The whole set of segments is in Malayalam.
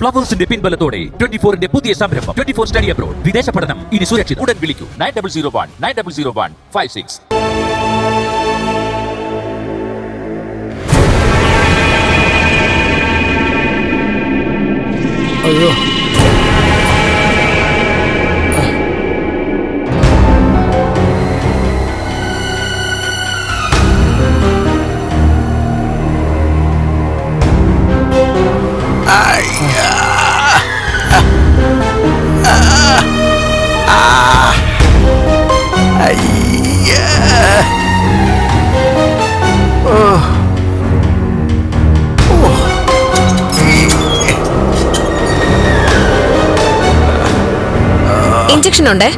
ഫ്ലവേഴ്സിന്റെ പിൻബലത്തോടെ ട്വന്റി ഫോറിന്റെ പുതിയ സംരംഭം ട്വന്റി ഫോർ സ്റ്റഡി അബ്രോഡ് വിദേശ പഠനം ഇനി സുരക്ഷിത്. ഉടൻ വിളിക്കൂ. Nine double zero one nine double zero one five six അയ്യോ. ഇഞ്ചക്ഷൻ ഉണ്ടേ?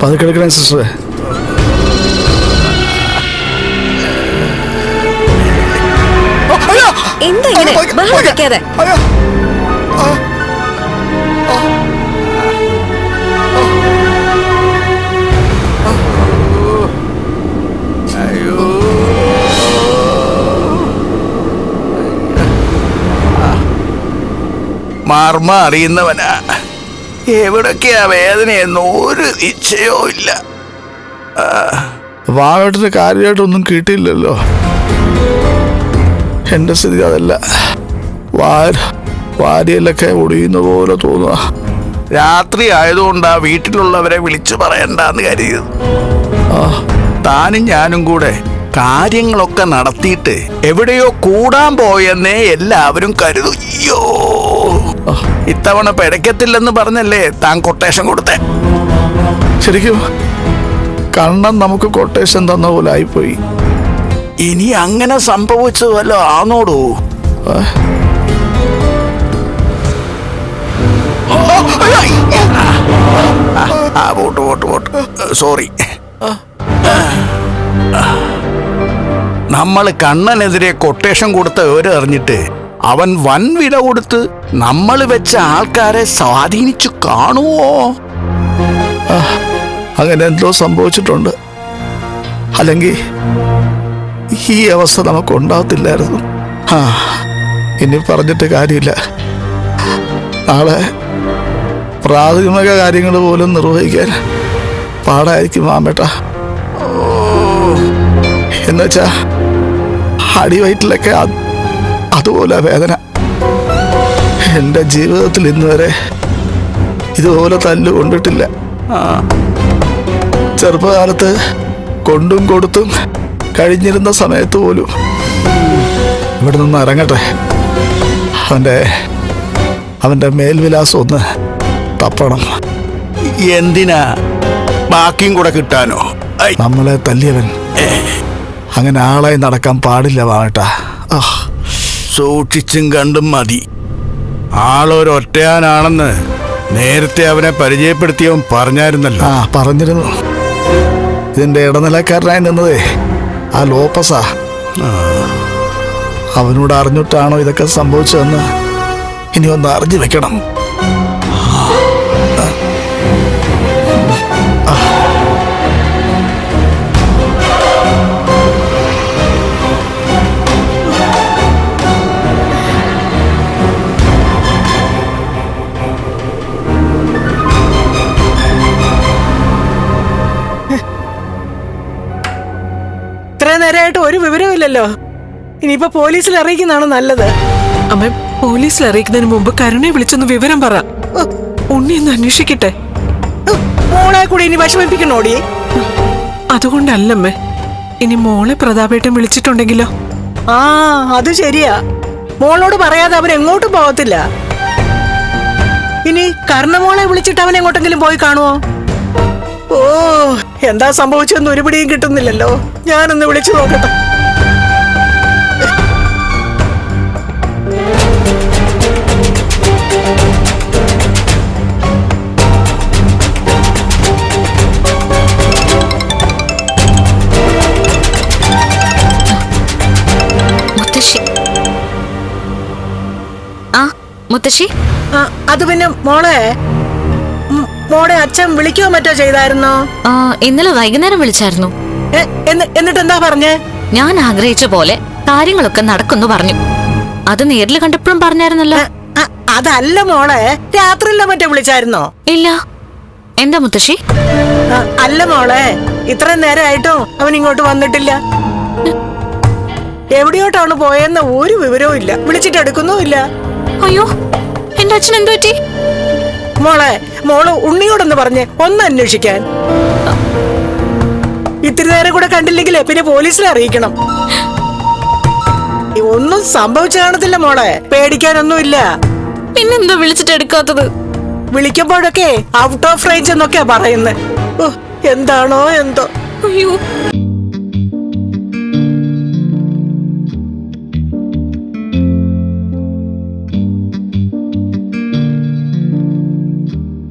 പതുക്കെ എടുക്കണം സിസ്റ്ററെ എന്താ ഇങ്ങനെ? ബഹളം വെക്കാതെ. മർമ്മ അറിയുന്നവനാ. എവിടൊക്കെയാ വേദനയെന്ന് ഒരു നിശ്ചയവും ഇല്ല. വാവേട്ടന് കാര്യമായിട്ടൊന്നും കിട്ടിയില്ലല്ലോ. എന്റെ സ്ഥിതി അതല്ല. വാര ഒടിയുന്ന പോലെ തോന്നുക രാത്രി ആയതുകൊണ്ടാ വീട്ടിലുള്ളവരെ വിളിച്ചു പറയണ്ടെന്ന് കരുതിയത്. ആ താനും ഞാനും കൂടെ കാര്യങ്ങളൊക്കെ നടത്തിയിട്ട് എവിടെയോ കൂടാൻ പോയെന്നേ എല്ലാവരും കരുതും. അയ്യോ. ഇത്തവണ പിടയ്ക്കത്തില്ലെന്ന് പറഞ്ഞല്ലേ താൻ കൊട്ടേഷൻ കൊടുത്തേ. ശരിക്കും കണ്ണൻ നമുക്ക് കൊട്ടേഷൻ തന്ന പോലെ ആയിപ്പോയി. ഇനി അങ്ങനെ സംഭവിച്ചു വല്ലോ ആന്നോടൂ. ആ, ആ പോട്ട് പോട്ട് പോട്ട്. സോറി നമ്മൾ കണ്ണനെതിരെ കൊട്ടേഷൻ കൊടുത്ത വിവരം അറിഞ്ഞിട്ട് അവൻ വൻ വില കൊടുത്ത് നമ്മൾ വെച്ച ആൾക്കാരെ സ്വാധീനിച്ചു കാണുവോ? അങ്ങനെ എന്തോ സംഭവിച്ചിട്ടുണ്ട്. അല്ലെങ്കിൽ ഈ അവസ്ഥ നമുക്ക് ഉണ്ടാകത്തില്ലായിരുന്നു. ആ ഇനി പറഞ്ഞിട്ട് കാര്യമില്ല. നാളെ പ്രാഥമിക കാര്യങ്ങൾ പോലും നിർവഹിക്കാൻ പാടായിരിക്കും മാമേട്ട. എന്നുവെച്ചാ അടിവയറ്റിലൊക്കെ അത് അതുപോലെ വേദന. എന്റെ ജീവിതത്തിൽ ഇന്ന് വരെ ഇതുപോലെ തല്ല് കൊണ്ടിട്ടില്ല. ചെറുപ്പകാലത്ത് കൊണ്ടും കൊടുത്തും കഴിഞ്ഞിരുന്ന സമയത്ത് പോലും ഇവിടെ നിന്ന് ഇറങ്ങട്ടെ അവന്റെ അവന്റെ മേൽവിലാസം ഒന്ന് തപ്പണം. എന്തിനാ? ബാക്കിയും കൂടെ കിട്ടാനോ? നമ്മളെ തല്ലിയവൻ. അങ്ങനെ ആളായി നടക്കാൻ പാടില്ല വാട്ടാ ആ. സൂക്ഷിച്ചും കണ്ടും മതി. ആളൊരൊറ്റയാനാണെന്ന് നേരത്തെ അവനെ പരിചയപ്പെടുത്തിയവൻ പറഞ്ഞായിരുന്നല്ലോ. ആ പറഞ്ഞിരുന്നു. ഇതിന്റെ ഇടനിലക്കാരനായി നിന്നതേ ആ ലോപ്പസാ. അവനോട് അറിഞ്ഞിട്ടാണോ ഇതൊക്കെ സംഭവിച്ചതെന്ന് ഇനി ഒന്ന് അറിഞ്ഞു വെക്കണം. നേരമായിട്ട് ഒരു വിവരമില്ലല്ലോ ഇനിയിപ്പോ പോലീസിൽ അറിയിക്കുന്നതാണ് നല്ലത്. അമ്മ പോലീസിൽ അറിയിക്കുന്നതിന് മുമ്പ് കരുണയെ വിളിച്ചൊന്ന് വിവരം പറ. ഉണ്ണി ഒന്ന് അന്വേഷിക്കട്ടെ. മോളെ കൂടി ഇനി വിഷമിപ്പിക്കണോടി? അതുകൊണ്ടല്ലമ്മേ ഇനി മോളെ പ്രതാപേട്ടൻ വിളിച്ചിട്ടുണ്ടെങ്കിലോ? ആ അത് ശരിയാ. മോളോട് പറയാതെ അവൻ എങ്ങോട്ടും പോകത്തില്ല. ഇനി കർണമോളെ വിളിച്ചിട്ട് അവൻ എങ്ങോട്ടെങ്കിലും പോയി കാണുമോ ഓ എന്താ സംഭവിച്ചെന്ന് ഒരു പിടിയും കിട്ടുന്നില്ലല്ലോ. ഞാനൊന്ന് വിളിച്ചു നോക്കട്ടെ. മുത്തശ്ശി. ആ മുത്തശ്ശി? ആ, അത് പിന്നെ മോളെ മോളെ അച്ഛൻ വിളിക്കുകയോ മറ്റോ ചെയ്തായിരുന്നോ? ആ, ഇന്നലെ വൈകുന്നേരം വിളിച്ചായിരുന്നു. എന്ന്- എന്നിട്ട് എന്താ പറഞ്ഞേ? ഞാൻ ആഗ്രഹിച്ച പോലെ കാര്യങ്ങളൊക്കെ നടക്കുന്നു പറഞ്ഞു. അത് നേരിൽ കണ്ടപ്പോഴും പറഞ്ഞായിരുന്നല്ലോ. അ, അതല്ല മോളെ. രാത്രിയില്ല മറ്റേ വിളിച്ചായിരുന്നോ? ഇല്ല. എന്താ മുത്തശ്ശി? ആ, അല്ല മോളെ. ഇത്രയും നേരമായിട്ടും അവൻ ഇങ്ങോട്ട് വന്നിട്ടില്ല. എവിടെയോട്ടാണ് പോയെന്ന ഒരു വിവരവും ഇല്ല. വിളിച്ചിട്ട് എടുക്കുന്നുമില്ല. അയ്യോ എന്റെ അച്ഛൻ എന്തു പറ്റി മോളെ മോൾ ഉണ്ണിയോടൊന്ന് പറഞ്ഞ് ഒന്ന് അന്വേഷിക്കാൻ. ഇത്തിരി നേരം കൂടെ കണ്ടില്ലെങ്കിലേ പിന്നെ പോലീസിനെ അറിയിക്കണം. ഒന്നും സംഭവിച്ചു കാണത്തില്ല മോളെ പേടിക്കാനൊന്നുമില്ല. പിന്നെന്താ വിളിച്ചിട്ട് എടുക്കാത്തത്? വിളിക്കുമ്പോഴൊക്കെ ഔട്ട് ഓഫ് റേഞ്ച് എന്നൊക്കെയാ പറയുന്നത് എന്താണോ എന്തോ. അയ്യോ.